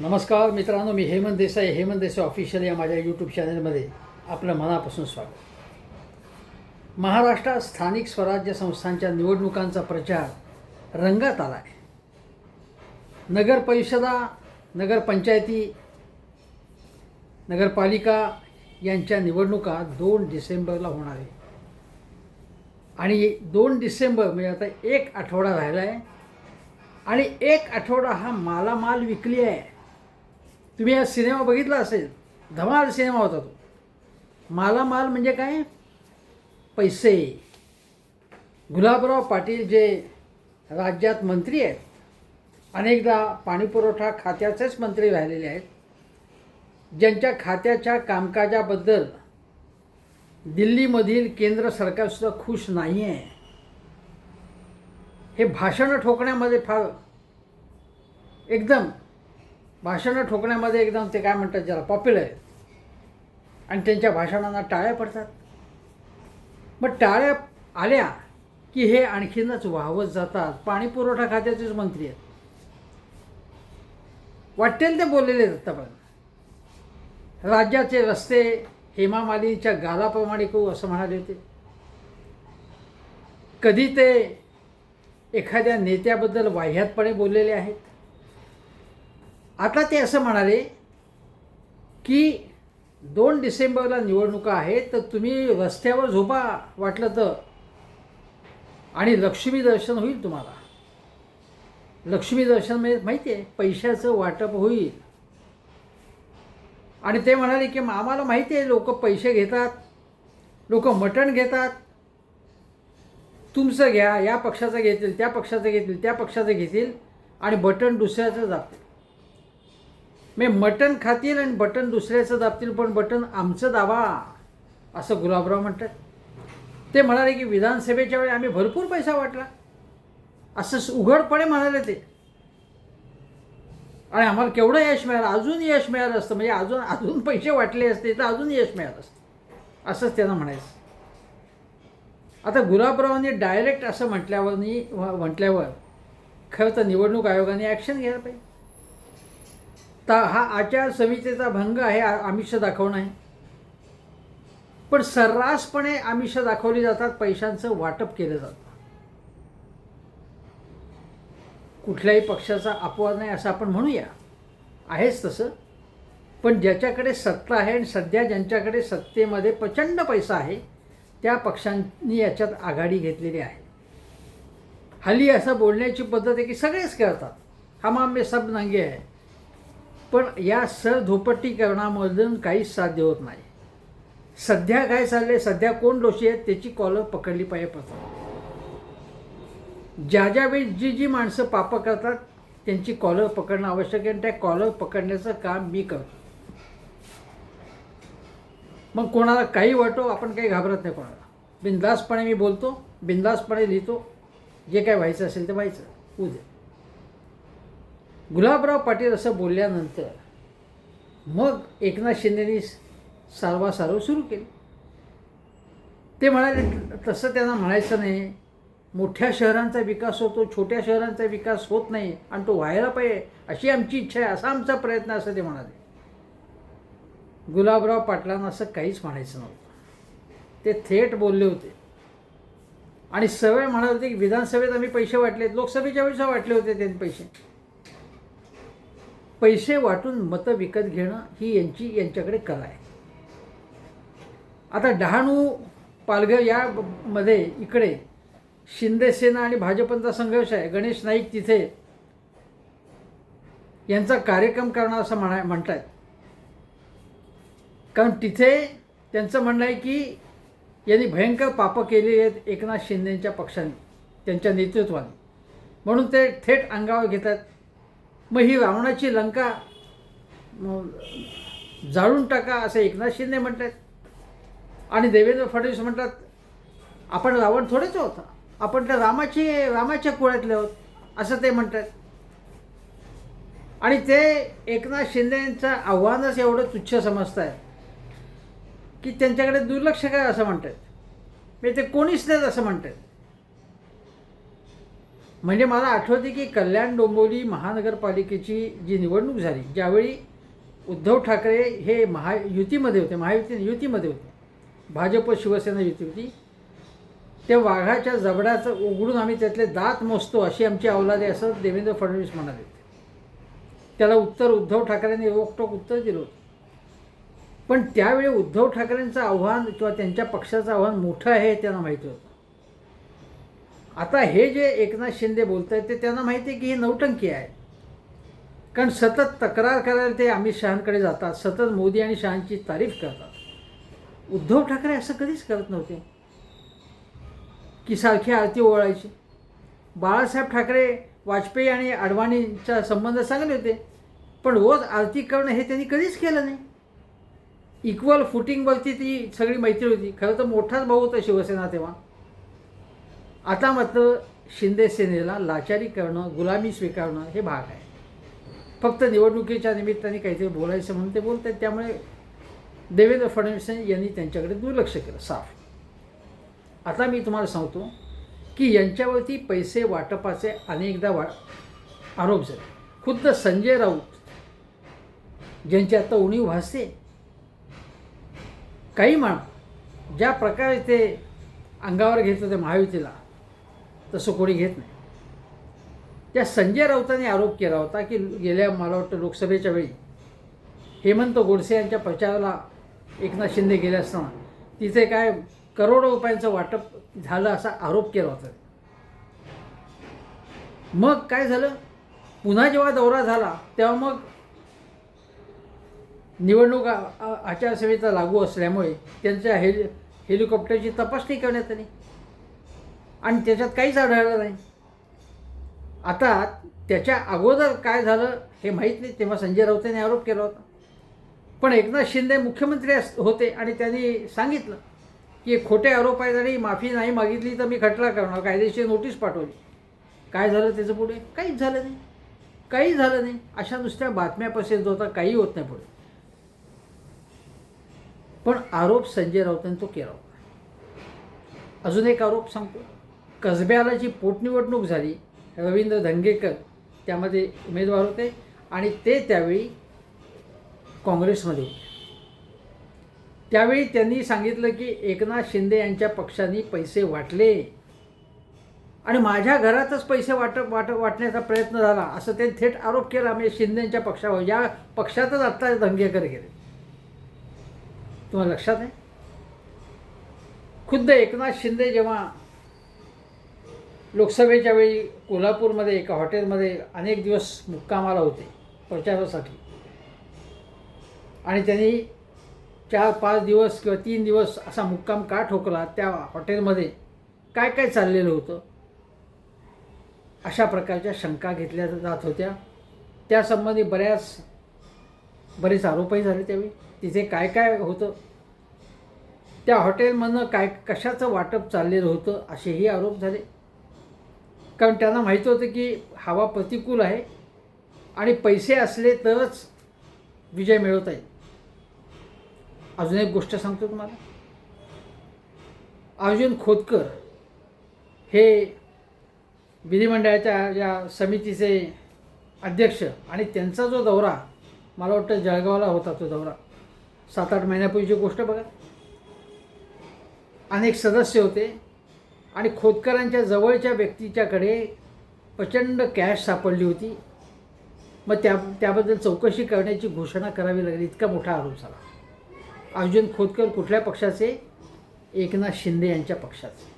नमस्कार मित्रांनो मी हेमंत देसाई हेमंत देसाई ऑफिशियल या माझ्या यूट्यूब चॅनलमध्ये आपलं मनापासून स्वागत. महाराष्ट्रात स्थानिक स्वराज्य संस्थांच्या निवडणुकांचा प्रचार रंगात आला आहे नगर परिषदा नगरपंचायती नगरपालिका यांच्या निवडणुका दोन डिसेंबरला होणार आहे आणि दोन डिसेंबर म्हणजे आता एक आठवडा राहिला आहे आणि एक आठवडा हा मालामाल विकली आहे. तुम्ही हा सिनेमा बघितला असेल धमाल सिनेमा होता तो. मालामाल म्हणजे काय? पैसे. गुलाबराव पाटील जे राज्यात मंत्री आहेत अनेकदा पाणीपुरवठा खात्याचेच मंत्री राहिलेले आहेत ज्यांच्या खात्याच्या कामकाजाबद्दल दिल्लीमधील केंद्र सरकारसुद्धा खुश नाही आहे हे भाषणं ठोकण्यामध्ये फार एकदम भाषणं ठोकण्यामध्ये एकदम ते काय म्हणतात ज्याला पॉप्युलर आहेत आणि त्यांच्या भाषणांना टाळ्या पडतात. मग टाळ्या आल्या की हे आणखीनच वाहवत जातात. पाणी पुरवठा खात्याचेच मंत्री आहेत. वाटेल ते बोललेले आहेत आत्तापर्यंत राज्याचे रस्ते हेमा मालिनीच्या गालाप्रमाणे करू असं म्हणाले होते. कधी ते एखाद्या नेत्याबद्दल वाह्यातपणे बोललेले आहेत? आता ते असं म्हणाले की दोन डिसेंबरला निवडणुका आहेत तर तुम्ही रस्त्यावर झोपा वाटलं तर. आणि लक्ष्मी दर्शन होईल तुम्हाला. लक्ष्मी दर्शन म्हणजे माहिती आहे पैशाचं वाटप होईल. आणि ते म्हणाले की आम्हाला माहिती आहे लोक पैसे घेतात लोक मटण घेतात. तुमचं घ्या या पक्षाचं घेतील त्या पक्षाचं घेतील त्या पक्षाचं घेतील. आणि बटन दुसऱ्याचं जातील मी मटण खातील आणि बटन दुसऱ्याचं दाबतील पण बटन आमचं दाबा। असं गुलाबराव म्हणतात. ते म्हणाले की विधानसभेच्या वेळी आम्ही भरपूर पैसा वाटला. असं उघडपणे म्हणाले ते. आणि आम्हाला केवढं यश मिळालं? अजून यश मिळालं असतं. म्हणजे अजून अजून पैसे वाटले असते तर अजून यश मिळालं असतं. असंच त्यांना म्हणायचं. आता गुलाबरावांनी डायरेक्ट असं म्हटल्यावर म्हटल्यावर खरं तर निवडणूक आयोगाने ॲक्शन घ्यायला पाहिजे. तर हा आचारसंहितेचा भंग आहे आमिष दाखवणं आहे. पण सर्रासपणे आमिष दाखवली जातात पैशांचं वाटप केलं जातं. कुठल्याही पक्षाचा अपवाद नाही असं आपण म्हणूया. आहेच तसं. पण ज्याच्याकडे सत्ता आहे आणि सध्या ज्यांच्याकडे सत्तेमध्ये प्रचंड पैसा आहे त्या पक्षांनी याच्यात आघाडी घेतलेली आहे. हल्ली असं बोलण्याची पद्धत आहे की सगळेच करतात हम आंबे सब नंगे आहे पण या सर धोपट्टीकरणामधून काहीच साध्य होत नाही. सध्या काय चाललंय सध्या कोण दोषी आहेत त्याची कॉलर पकडली पाहिजे प्रथम. ज्या ज्या वेळी जी जी माणसं पापं करतात त्यांची कॉलर पकडणं आवश्यक आहे आणि त्या कॉलर पकडण्याचं काम मी करतो. मग कोणाला काही वाटो आपण काही घाबरत नाही कोणाला. बिंदासपणे मी बोलतो बिंदासपणे लिहितो. जे काय व्हायचं असेल ते व्हायचं. उद्या. गुलाबराव पाटील असं बोलल्यानंतर मग एकनाथ शिंदेनी सारवासारव सुरू केली. ते म्हणाले तसं त्यांना म्हणायचं नाही. मोठ्या शहरांचा विकास होतो छोट्या शहरांचा विकास होत नाही आणि तो व्हायला पाहिजे अशी आमची इच्छा आहे असा आमचा प्रयत्न असं ते म्हणाले. गुलाबराव पाटलांना असं काहीच म्हणायचं नव्हतं. ते थेट बोलले होते. आणि सवय म्हणत होते की विधानसभेत आम्ही पैसे वाटलेत लोकसभेच्या वेळेस वाटले होते त्यांनी पैसे. पैसे वाटून मतं विकत घेणं ही यांची यांच्याकडे कला आहे. आता डहाणू पालघर या मध्ये इकडे शिंदेसेना आणि भाजपचा संघर्ष आहे. गणेश नाईक तिथे यांचा कार्यक्रम करणार असं म्हणा म्हणतायत. कारण तिथे त्यांचं म्हणणं आहे की यांनी भयंकर पापं केली आहेत एकनाथ शिंदेच्या पक्षाने त्यांच्या नेतृत्वाने. म्हणून ते थेट अंगावर घेतात. मग ही रावणाची लंका जाळून टाका असं एकनाथ शिंदे म्हणतात. आणि देवेंद्र फडणवीस म्हणतात आपण रावण थोडेच होता आपण त्या रामाची रामाच्या कुळातले आहोत. असं ते म्हणतात. आणि ते एकनाथ शिंदेचं आव्हानच एवढं तुच्छ समजत आहे की त्यांच्याकडे दुर्लक्ष काय असं म्हणतात? म्हणजे ते कोणीच नाहीत असं म्हणतात. म्हणजे मला आठवते की कल्याण डोंबिवली महानगरपालिकेची जी निवडणूक झाली ज्यावेळी उद्धव ठाकरे हे महा युतीमध्ये होते महायुती युतीमध्ये होते भाजप शिवसेना युती होती त्या वाघाच्या जबड्याचं उघडून आम्ही त्यातले दात मोजतो अशी आमची अवलादे असं देवेंद्र फडणवीस म्हणाले होते. त्याला उत्तर उद्धव ठाकरेंनी रोकटोक उत्तर दिलं होतं. पण त्यावेळी उद्धव ठाकरेंचं आव्हान किंवा त्यांच्या पक्षाचं आव्हान मोठं आहे हे त्यांना माहिती होतं. आता हे जे एकनाथ शिंदे बोलत आहेत ते त्यांना माहिती आहे की ही नौटंकी आहे. कारण सतत तक्रार करायला ते अमित शहांकडे जातात सतत मोदी आणि शहांची तारीफ करतात. उद्धव ठाकरे असं कधीच करत नव्हते. की सारखी आरती ओवाळायची. बाळासाहेब ठाकरे वाजपेयी आणि अडवाणींचा संबंध चांगले होते पण रोज आरती करणं हे त्यांनी कधीच केलं नाही. इक्वल फुटिंगवरती ती सगळी मैत्री होती. खरं तर मोठाच भाऊ होता शिवसेना तेव्हा. आता मात्र शिंदे सेनेला लाचारी करणं गुलामी स्वीकारणं हे भाग आहे. फक्त निवडणुकीच्या निमित्ताने काहीतरी बोलायचं म्हणून ते बोलत आहेत. त्यामुळे देवेंद्र फडणवीस यांनी त्यांच्याकडे दुर्लक्ष केलं साफ. आता मी तुम्हाला सांगतो की यांच्यावरती पैसे वाटपाचे अनेकदा वा आरोप झाले. खुद्द संजय राऊत ज्यांची आता उणीव भासते काही म्हणा ज्या प्रकारे ते अंगावर घेत होते महायुतीला तसं कोणी घेत नाही. त्या संजय राऊतांनी आरोप केला होता की गेल्या मला वाटतं लोकसभेच्या वेळी हेमंत गोडसे यांच्या प्रचाराला एकनाथ शिंदे गेले असताना तिथे काय करोडो रुपयांचं वाटप झालं असा आरोप केला होता. मग काय झालं? पुन्हा जेव्हा दौरा झाला तेव्हा मग निवडणूक आचारसंहिता लागू असल्यामुळे त्यांच्या हेलि हेलिकॉप्टरची तपासणी करण्यात आली. आणि त्याच्यात काहीच आढळलं नाही. आता त्याच्या अगोदर काय झालं हे माहीत नाही तेव्हा संजय राऊतांनी आरोप केला होता. पण एकनाथ शिंदे मुख्यमंत्री अस होते आणि त्यांनी सांगितलं की खोटे आरोप आहेत आणि माफी नाही मागितली तर मी खटला करणार कायदेशीर नोटीस पाठवली. काय झालं त्याचं पुढे? काहीच झालं नाही. काही झालं नाही. अशा नुसत्या बातम्या प्रसिद्ध होता काही होत नाही पुढे. पण आरोप संजय राऊतांनी तो केला होता. अजून एक आरोप सांगतो. कसब्यालाची पोटनिवडणूक झाली. रवींद्र धंगेकर त्यामध्ये उमेदवार होते आणि ते त्यावेळी काँग्रेसमध्ये होते. त्यावेळी त्यांनी सांगितलं की एकनाथ शिंदे यांच्या पक्षाने पैसे वाटले. आणि माझ्या घरातच पैसे वाट वाट वाटण्याचा प्रयत्न झाला. असं ते थेट आरोप केला. म्हणजे शिंदेच्या पक्षावर या पक्षातच आत्ता धंगेकर गेले. तुम्हाला लक्षात आहे? खुद्द एकनाथ शिंदे जेव्हा लोकसभेच्या वेळी कोल्हापूरमध्ये एका हॉटेलमध्ये अनेक दिवस मुक्कामाला होते प्रचारासाठी. आणि त्यांनी चार पाच दिवस किंवा तीन दिवस असा मुक्काम का ठोकला त्या हॉटेलमध्ये काय काय चाललेलं होतं? अशा प्रकारच्या शंका घेतल्या जात होत्या. त्यासंबंधी बऱ्याच बरेच आरोपही झाले त्यावेळी. तिथे काय काय होतं? त्या हॉटेलमधनं काय कशाचं वाटप चाललेलं होतं? असेही आरोप झाले. कारण त्यांना माहीत होतं की हवा प्रतिकूल आहे आणि पैसे असले तरच विजय मिळवता येईल. अजून एक गोष्ट सांगतो तुम्हाला. अर्जुन खोतकर हे विधिमंडळाच्या या समितीचे अध्यक्ष आणि त्यांचा जो दौरा मला वाटतं जळगावला होता तो दौरा. सात आठ महिन्यापूर्वीची गोष्ट बघा. अनेक सदस्य होते. आणि खोतकरांच्या जवळच्या व्यक्तीच्याकडे प्रचंड कॅश सापडली होती. मग त्या त्याबद्दल चौकशी करण्याची घोषणा करावी लागली. इतका मोठा आरोप झाला. अर्जुन खोतकर कुठल्या पक्षाचे? एकनाथ शिंदे यांच्या पक्षाचे.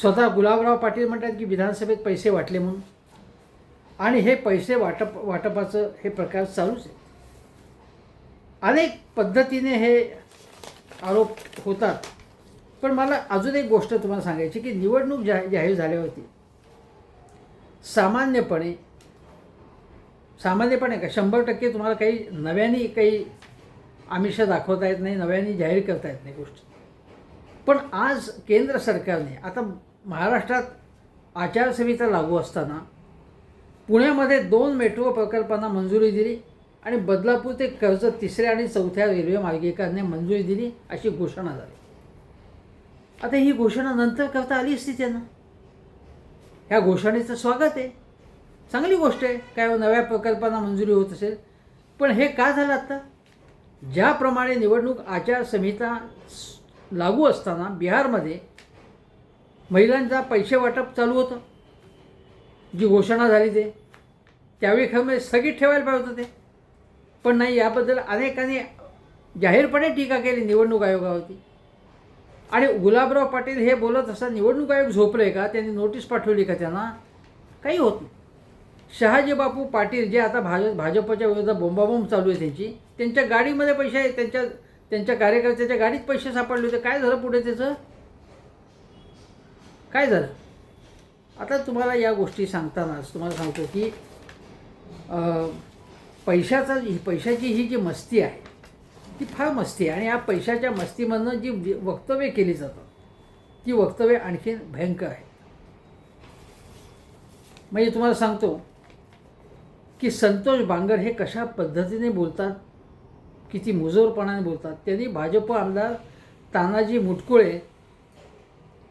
स्वतः गुलाबराव पाटील म्हणतात की विधानसभेत पैसे वाटले म्हणून. आणि हे पैसे वाटप वाटपाचं हे प्रकार चालूच आहे. अनेक पद्धतीने हे आरोप होतात. पण मला अजून एक गोष्ट तुम्हाला सांगायची की निवडणूक जा जाहीर झाल्या होती सामान्यपणे सामान्यपणे का शंभर टक्के तुम्हाला काही नव्याने काही आमिष दाखवता येत नाही नव्याने जाहीर करता येत नाही गोष्टी. पण आज केंद्र सरकारने आता महाराष्ट्रात आचारसंहिता लागू असताना पुण्यामध्ये दोन मेट्रो प्रकल्पांना मंजुरी दिली आणि बदलापूर ते कर्जत तिसऱ्या आणि चौथ्या रेल्वे मार्गिकांनी मंजुरी दिली अशी घोषणा झाली. आता ही घोषणा नंतर करता आली असती त्यांना. ह्या घोषणेचं स्वागत आहे. चांगली गोष्ट आहे. काय नव्या प्रकल्पांना मंजुरी होत असेल. पण हे का झालं आत्ता ज्याप्रमाणे निवडणूक आचारसंहिता लागू असताना बिहारमध्ये महिलांचा पैसे वाटप चालू होतं. जी घोषणा झाली ते. त्यावेळी खरं म्हणजे स्थगित ठेवायला पाहिजे होतं ते. पण नाही याबद्दल अनेकांनी जाहीरपणे टीका केली निवडणूक आयोगावरती. आणि गुलाबराव पाटील हे बोलत असताना निवडणूक आयोग झोपले का? त्यांनी नोटीस पाठवली का त्यांना? काही होत नाही. शहाजी बापू पाटील जे आता भाज भाजपच्या विरोधात बोंबाबोंब चालू आहे त्यांची त्यांच्या गाडीमध्ये पैसे त्यांच्या त्यांच्या कार्यकर्त्याच्या गाडीत पैसे सापडले होते. काय झालं पुढे त्याचं? काय झालं? आता तुम्हाला या गोष्टी सांगतानाच तुम्हाला सांगतो की पैशाचा ही पैशाची ही जी मस्ती आहे ती फार मस्ती आहे. आणि या पैशाच्या मस्तीमधनं जी वक्तव्य केली जातात ती वक्तव्य आणखीन भयंकर आहे. म्हणजे तुम्हाला सांगतो की संतोष बांगर हे कशा पद्धतीने बोलतात किती मुजोरपणाने बोलतात त्यांनी भाजप आमदार तानाजी मुटकुळे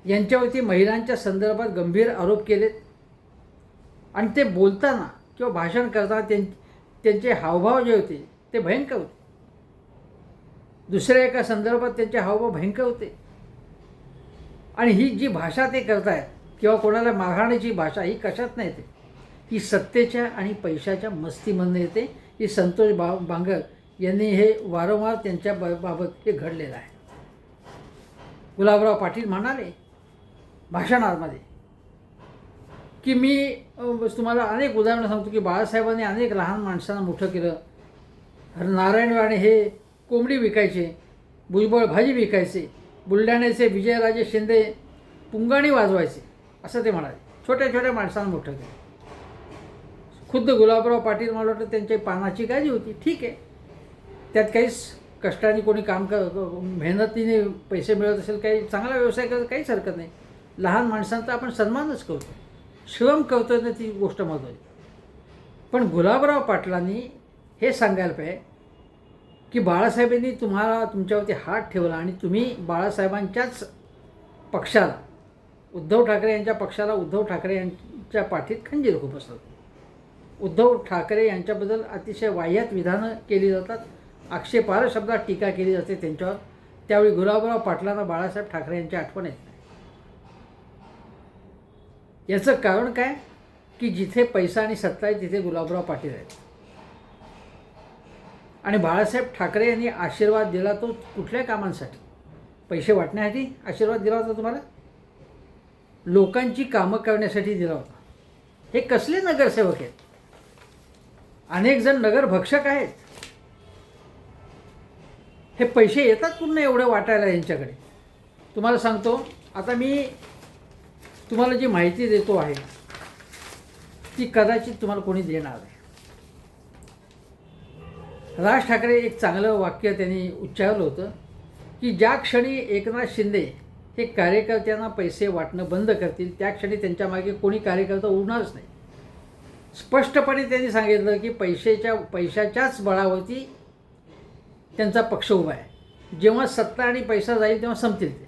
यांच्यावरती महिलांच्या संदर्भात गंभीर आरोप केलेत. आणि ते बोलताना किंवा भाषण करताना त्यां त्यांचे हावभाव जे होते ते भयंकर होते. दुसऱ्या एका संदर्भात त्यांचे हावभाव भयंकर होते. आणि ही जी भाषा ते करतायत किंवा कोणाला मारहाण्याची भाषा ही कशात नाही येते. ही सत्तेच्या आणि पैशाच्या मस्तीमधनं येते. ही संतोष बा बांगर यांनी हे वारंवार त्यांच्या बाबत हे घडलेलं आहे. गुलाबराव पाटील म्हणाले भाषणामध्ये की मी तुम्हाला अनेक उदाहरणं सांगतो की बाळासाहेबांनी अनेक लहान माणसांना मोठं केलं. नारायण राणे हे कोंबडी विकायचे भुजबळ भाजी विकायचे बुलढाण्याचे विजयराजे शिंदे पुंगाणी वाजवायचे असं ते म्हणाले. छोट्या छोट्या माणसांना मोठं केलं. खुद्द गुलाबराव पाटील मला वाटतं त्यांच्या पानाची गाजी होती. ठीक आहे. त्यात काहीच कष्टाने कोणी काम कर मेहनतीने पैसे मिळत असेल काही चांगला व्यवसाय करत काहीच हरकत नाही. लहान माणसांचा आपण सन्मानच करतो. श्रम करतोय ना ती गोष्ट महत्त्वाची पण गुलाबराव पाटलांनी हे सांगायला पाहिजे की बाळासाहेबांनी तुम्हाला तुमच्यावरती हात ठेवला आणि तुम्ही बाळासाहेबांच्याच पक्षाला उद्धव ठाकरे यांच्या पक्षाला उद्धव ठाकरे यांच्या पाठीत खंजीर खूप असतात उद्धव ठाकरे यांच्याबद्दल अतिशय वाह्यात विधानं केली जातात आक्षेपार शब्दात टीका केली जाते त्यांच्यावर. त्यावेळी गुलाबराव पाटलांना बाळासाहेब ठाकरे यांची आठवण येत. नाही याचं कारण काय? की जिथे पैसा आणि सत्ता आहे तिथे गुलाबराव पाटील आहेत. आणि बाळासाहेब ठाकरे यांनी आशीर्वाद दिला तो कुठल्या कामांसाठी? पैसे वाटण्यासाठी आशीर्वाद दिला होता तुम्हाला? लोकांची कामं करण्यासाठी दिला होता. हे कसले नगरसेवक आहेत? अनेक जण नगरभक्षक आहेत. हे पैसे येतात पुन्हा एवढे वाटायला यांच्याकडे? तुम्हाला सांगतो आता मी तुम्हाला जी माहिती देतो आहे ती कदाचित तुम्हाला कोणी देणार आहे राज ठाकरे एक चांगलं वाक्य त्यांनी उच्चारलं होतं की ज्या क्षणी एकनाथ शिंदे हे कार्यकर्त्यांना पैसे वाटणं बंद करतील त्या क्षणी त्यांच्या मागे कोणी कार्यकर्ता उरणारच नाही. स्पष्टपणे त्यांनी सांगितलं की पैशाच्या पैशाच्याच बळावरती त्यांचा पक्ष उभा आहे. जेव्हा सत्ता आणि पैसा जाईल तेव्हा संपतील ते.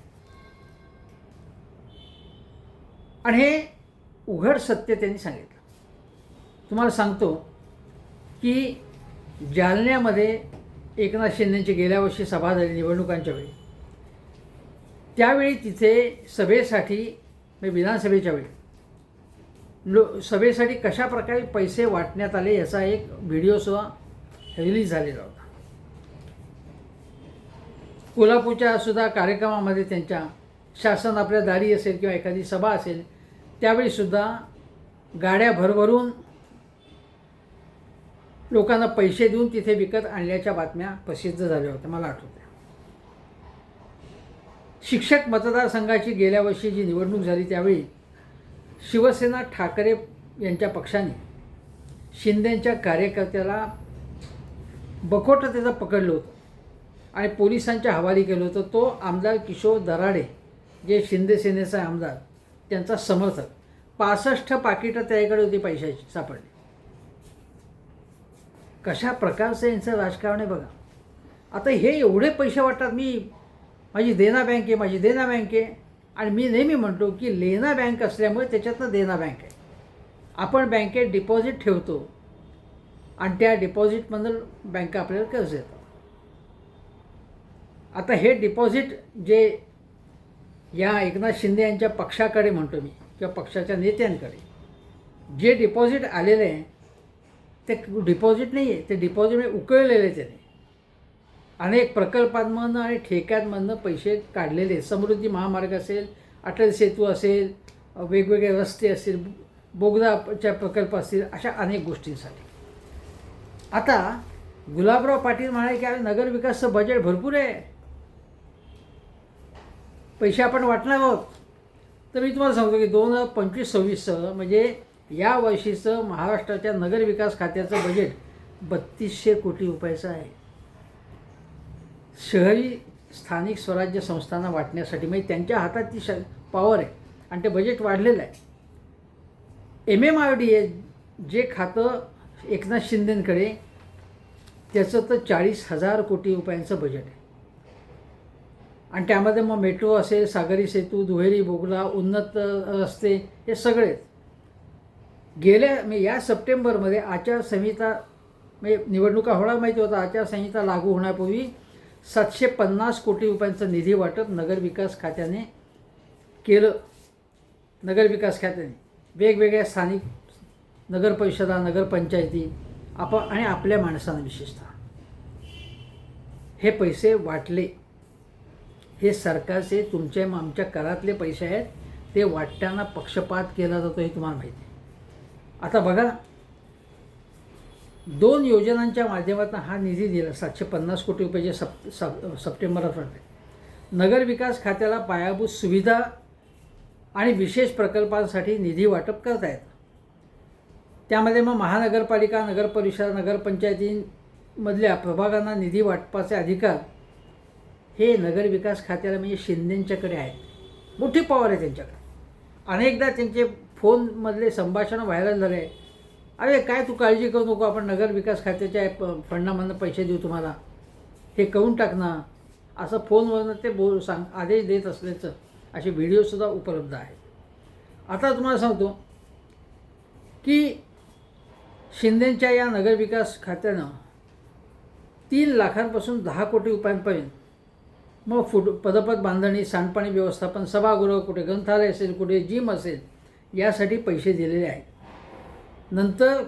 आणि हे उघड सत्य त्यांनी सांगितलं. तुम्हाला सांगतो की जालन्यामध्ये एकनाथ शिंदेंची गेल्या वर्षी सभा झाली निवडणुकांच्या वेळी. त्यावेळी तिथे सभेसाठी म्हणजे विधानसभेच्या वेळी लो सभेसाठी कशा प्रकारे पैसे वाटण्यात आले याचा एक व्हिडिओसुद्धा रिलीज झालेला होता. कोल्हापूरच्या सुद्धा कार्यक्रमामध्ये त्यांच्या शासन आपल्या दारी असेल किंवा एखादी सभा असेल त्यावेळीसुद्धा गाड्या भरभरून लोकांना पैसे देऊन तिथे विकत आणल्याच्या बातम्या प्रसिद्ध झाल्या होत्या मला आठवत्या शिक्षक मतदारसंघाची गेल्या वर्षी जी निवडणूक झाली त्यावेळी शिवसेना ठाकरे यांच्या पक्षाने शिंदेच्या कार्यकर्त्याला बकोटं त्याचं पकडलं होतं आणि पोलिसांच्या हवाली केलं होतं. तो आमदार किशोर दराडे जे शिंदे सेनेचा आमदार त्यांचा समर्थक. पासष्ट पाकिटं त्याकडे होती पैशाची सापडली. कशा प्रकारचं यांचं राजकारण आहे बघा. आता हे एवढे पैसे वाटतात मी माझी देना बँक आहे माझी देना बँक आहे. आणि मी नेहमी म्हणतो की लेना बँक असल्यामुळे त्याच्यातनं देना बँक आहे. आपण बँकेत डिपॉझिट ठेवतो आणि त्या डिपॉझिटमधून बँक आपल्याला कर्ज देतात आता हे डिपॉझिट जे या एकनाथ शिंदे यांच्या पक्षाकडे म्हणतो मी किंवा पक्षाच्या नेत्यांकडे जे डिपॉझिट आलेलं आहे ते डिपॉझिट नाही आहे ते डिपॉझिट उकळलेलं आहे. त्याने अनेक प्रकल्पांमधनं आणि ठेक्यांमधनं पैसे काढलेले समृद्धी महामार्ग असेल अटल सेतू असेल वेगवेगळे रस्ते असतील बोगदाच्या प्रकल्प असतील अशा अनेक गोष्टींसाठी. आता गुलाबराव पाटील म्हणाले की अरे नगरविकासचं बजेट भरपूर आहे. पैसे आपण वाटणार आहोत. तर मी तुम्हाला सांगतो की दोन हजार पंचवीस सव्वीसचं म्हणजे या वर्षीचं महाराष्ट्राच्या नगरविकास खात्याचं बजेट बत्तीसशे कोटी रुपयाचं आहे. शहरी स्थानिक स्वराज्य संस्थांना वाटण्यासाठी म्हणजे त्यांच्या हातात ती श पॉवर आहे आणि ते बजेट वाढलेलं आहे. M M R D A जे खातं एकनाथ शिंदेंकडे त्याचं तर चाळीस हजार कोटी रुपयांचं बजेट आहे. आणि त्यामध्ये मग मेट्रो असेल सागरी सेतू दुहेरी बोगला उन्नत रस्ते हे सगळेच गेल्या म्हणजे या सप्टेंबरमध्ये आचारसंहिता म्हणजे निवडणुका होणार माहिती होता आचारसंहिता लागू होण्यापूर्वी सातशे पन्नास कोटी रुपयांचं निधी वाटप नगरविकास खात्याने केलं. नगरविकास खात्याने. वेगवेगळ्या स्थानिक नगरपरिषदा नगरपंचायती आप आणि आपल्या माणसांना विशेषतः. हे पैसे वाटले. हे सरकारचे तुमच्या आमच्या करातले पैसे आहेत ते वाटताना पक्षपात केला जातो हे तुम्हाला माहिती आहे. आता बघा. दोन योजनांच्या माध्यमातून हा निधी दिला. सातशे पन्नास कोटी रुपयाचे सप सप सप्टेंबरात नगरविकास खात्याला पायाभूत सुविधा आणि विशेष प्रकल्पांसाठी निधी वाटप करता येतं. त्यामध्ये मग महानगरपालिका नगरपरिषद नगरपंचायतींमधल्या प्रभागांना निधी वाटपाचे अधिकार हे नगरविकास खात्याला म्हणजे शिंदेंच्याकडे आहेत. मोठी पॉवर आहे त्यांच्याकडे. अनेकदा त्यांचे फोनमधले संभाषण व्हायरल झाले. अरे काय तू काळजी करू नको आपण नगर विकास खात्याच्या प फंडामधनं पैसे देऊ तुम्हाला. हे करून टाक ना. असं फोनवरनं ते बोल सांग आदेश देत असल्याचं असे व्हिडिओसुद्धा उपलब्ध आहेत. आता तुम्हाला सांगतो की शिंदेंच्या या नगरविकास खात्यानं तीन लाखांपासून दहा कोटी रुपयांपर्यंत मग फुट पदपथ बांधणी सांडपाणी व्यवस्थापन सभागृह कुठे ग्रंथालय असेल कुठे जिम असेल यासाठी पैसे दिलेले आहेत. नंतर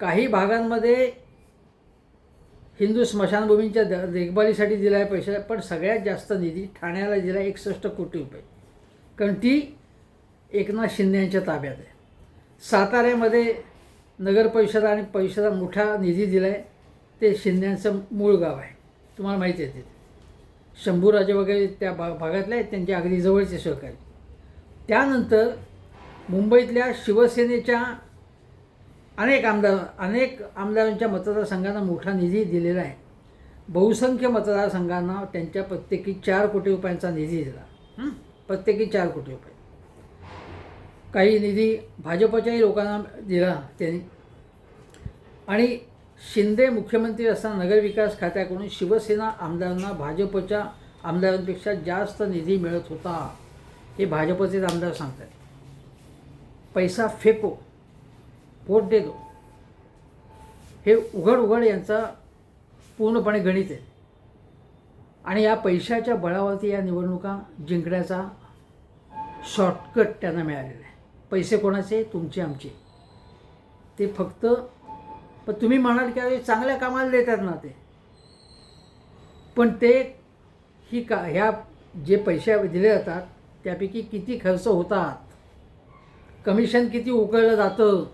काही भागांमध्ये हिंदू स्मशानभूमींच्या द देखभालीसाठी दिला आहे पैसे पण सगळ्यात जास्त निधी ठाण्याला दिला आहे एकसष्ट कोटी रुपये. कारण ती एकनाथ शिंदे यांच्या ताब्यात आहे. साताऱ्यामध्ये नगर परिषद आणि परिषदा मोठा निधी दिला आहे ते शिंद्यांचं मूळ गाव आहे. तुम्हाला माहिती आहे ते. शंभूराजे वगैरे त्या भा भागातले आहेत त्यांच्या अगदी जवळचे सहकारी. त्यानंतर मुंबईतल्या शिवसेनेच्या अनेक आमदार अनेक आमदारांच्या मतदारसंघांना मोठा निधी दिलेला आहे. बहुसंख्य मतदारसंघांना त्यांच्या प्रत्येकी चार कोटी रुपयांचा निधी दिला. प्रत्येकी चार कोटी रुपये. काही निधी भाजपच्याही लोकांना दिला. त्यांनी. आणि शिंदे मुख्यमंत्री असताना नगरविकास खात्याकडून शिवसेना आमदारांना भाजपच्या आमदारांपेक्षा जास्त निधी मिळत होता हे भाजपचेच आमदार सांगतात. पैसा फेको वोट दे दो. हे उघड उघड यांचा पूर्णपणे गणित आहे. आणि या पैशाच्या बळावरती या निवडणुका जिंकण्याचा शॉर्टकट त्यांना मिळालेला आहे. पैसे कोणाचे? तुमचे आमचे. ते फक्त पण तुम्ही म्हणाल की अरे चांगल्या कामाला देतात ना ते. पण ते ही का ह्या जे पैसे दिले जातात त्यापैकी किती खर्च होतात? कमिशन किती उकळलं जातं?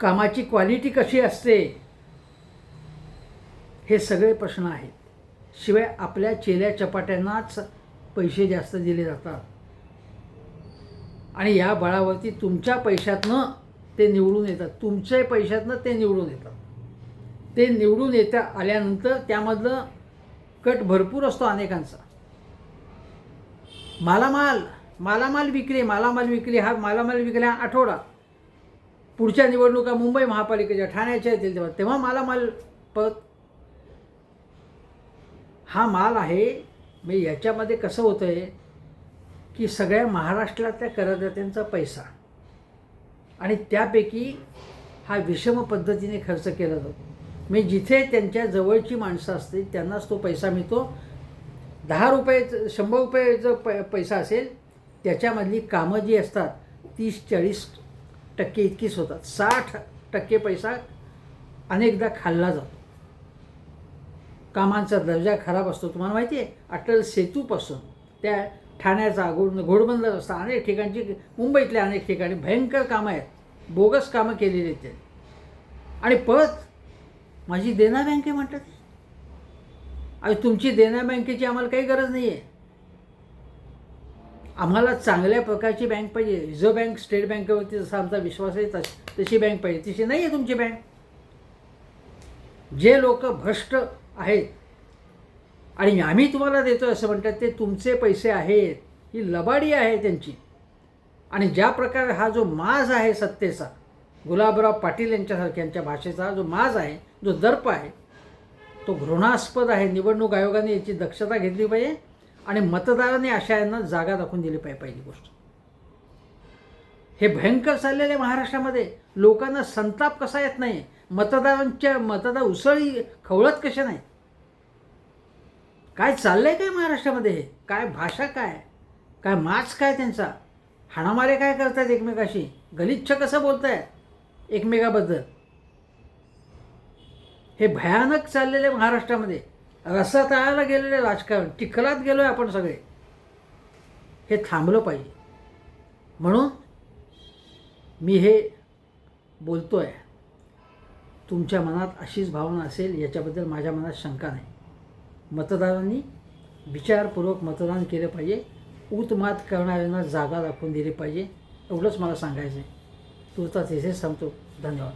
कामाची क्वालिटी कशी असते? हे सगळे प्रश्न आहेत. शिवाय आपल्या चेल्या चपाट्यांनाच पैसे जास्त दिले जातात. आणि या बळावरती तुमच्या पैशातनं ते निवडून येतात. तुमच्या पैशातनं ते निवडून येतात. ते निवडून येता आल्यानंतर त्यामधलं कट भरपूर असतो अनेकांचा. मालामाल मालामाल विक्री मालामाल विक्री हा मालामाल विकला हा आठवडा. पुढच्या निवडणुका मुंबई महापालिकेच्या ठाण्याच्या येतील तेव्हा. तेव्हा मालामाल पद हा माल आहे. म्हणजे याच्यामध्ये कसं होतं आहे की सगळ्या महाराष्ट्रातल्या करदात्यांचा पैसा आणि त्यापैकी हा विषम पद्धतीने खर्च केला जातो. मी जिथे त्यांच्या जवळची माणसं असतील त्यांनाच तो पैसा मिळतो. दहा रुपयाचं शंभर रुपयाचं प पैसा असेल त्याच्यामधली कामं जी असतात तीस चाळीस टक्के इतकीच होतात. साठ टक्के पैसा अनेकदा खाल्ला जातो. कामांचा दर्जा खराब असतो. तुम्हाला माहिती आहे अटल सेतूपासून त्या ठाण्याचा गोड घोडबंदर रस्ता अनेक ठिकाणची मुंबईतल्या अनेक ठिकाणी भयंकर कामं आहेत. बोगस कामं केलेली आहेत आणि परत माझी देना बँक आहे म्हणतात. आणि तुमची देना बँकेची आम्हाला काही गरज नाही आहे आम्हाला चांगल्या प्रकारची बँक पाहिजे. रिझर्व्ह बँक स्टेट बँकेवरती जसा आमचा विश्वास आहे तस तशी बँक पाहिजे. तशी नाही आहे तुमची बँक. जे लोक भ्रष्ट आहेत आणि आम्ही तुम्हाला देतो असं म्हणतात ते तुमचे पैसे आहेत. ही लबाडी आहे त्यांची. आणि ज्या प्रकारे हा जो माज आहे सत्तेचा गुलाबराव पाटील यांच्यासारख्यांच्या भाषेचा जो माज आहे जो दर्प आहे तो घृणास्पद आहे. निवडणूक आयोगाने याची दक्षता घेतली पाहिजे आणि मतदारांनी अशा यांना जागा दाखवून दिली पाहिजे पहिली गोष्ट. हे भयंकर चाललेले महाराष्ट्रामध्ये. लोकांना संताप कसा येत नाही? मतदारांच्या मतदार उसळी खवळत कशा नाही? काय चाललंय काय महाराष्ट्रामध्ये? हे काय भाषा काय? काय माच काय त्यांचा? हाणामारे काय करतायत एकमेकाशी? गलिच्छ कसं बोलतायत एकमेकाबद्दल? हे भयानक चाललेले महाराष्ट्रामध्ये. रसातळाला गेलेले राजकारण चिखलात गेलो आहे आपण सगळे. हे थांबलं पाहिजे. म्हणून मी हे बोलतो आहे तुमच्या मनात अशीच भावना असेल याच्याबद्दल माझ्या मनात शंका नाही. मतदारांनी विचारपूर्वक मतदान केलं पाहिजे. उतमात करणाऱ्यांना जागा दाखवून दिली पाहिजे. एवढंच मला सांगायचं आहे तुर्तास इथे सांगतो. धन्यवाद.